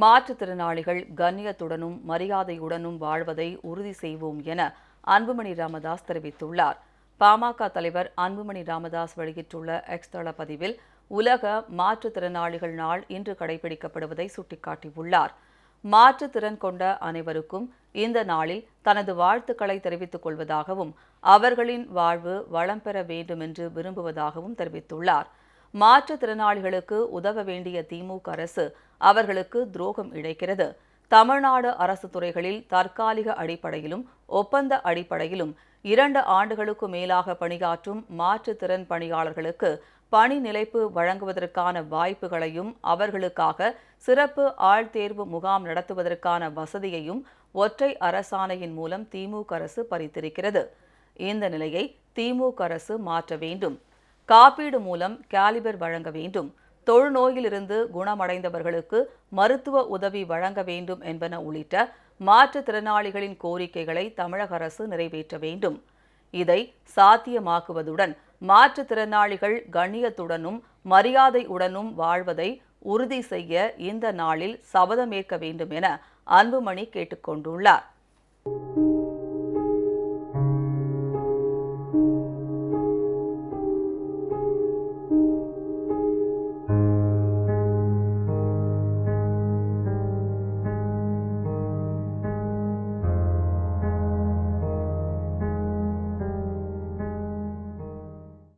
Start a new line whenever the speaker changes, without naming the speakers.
மாற்றுத்திறனாளிகள் கண்ணியத்துடனும் மரியாதையுடனும் வாழ்வதை உறுதி செய்வோம் என அன்புமணி ராமதாஸ் தெரிவித்துள்ளார். பாமக தலைவர் அன்புமணி ராமதாஸ் வெளியிட்டுள்ள எக்ஸ் தள பதிவில் உலக மாற்றுத்திறனாளிகள் நாள் இன்று கடைபிடிக்கப்படுவதை சுட்டிக்காட்டியுள்ளார். மாற்றுத்திறன் கொண்ட அனைவருக்கும் இந்த நாளில் தனது வாழ்த்துக்களை தெரிவித்துக் கொள்வதாகவும் அவர்களின் வாழ்வு வளம் பெற வேண்டும் என்று விரும்புவதாகவும் தெரிவித்துள்ளார். மாற்றுத்திறனாளிகளுக்கு உதவ வேண்டிய திமுக அரசு அவர்களுக்கு துரோகம் இழைக்கிறது. தமிழ்நாடு அரசு துறைகளில் தற்காலிக அடிப்படையிலும் ஒப்பந்த அடிப்படையிலும் இரண்டு ஆண்டுகளுக்கு மேலாக பணியாற்றும் மாற்றுத்திறன் பணியாளர்களுக்கு பணி நிலைப்பு வழங்குவதற்கான வாய்ப்புகளையும் அவர்களுக்காக சிறப்பு ஆழ்தேர்வு முகாம் நடத்துவதற்கான வசதியையும் ஒற்றை அரசாணையின் மூலம் திமுக அரசு பறித்திருக்கிறது. இந்த நிலையை திமுக அரசு மாற்ற வேண்டும். காப்பீடு மூலம் கேலிபர் வழங்க வேண்டும். தொழுநோயிலிருந்து குணமடைந்தவர்களுக்கு மருத்துவ உதவி வழங்க வேண்டும் என்பன உள்ளிட்ட மாற்றுத்திறனாளிகளின் கோரிக்கைகளை தமிழக அரசு நிறைவேற்ற வேண்டும். இதை சாத்தியமாக்குவதுடன் மாற்றுத்திறனாளிகள் கண்ணியத்துடனும் மரியாதையுடனும் வாழ்வதை உறுதி செய்ய இந்த நாளில் சபதமேற்க வேண்டும் என அன்புமணி கேட்டுக்கொண்டுள்ளார்.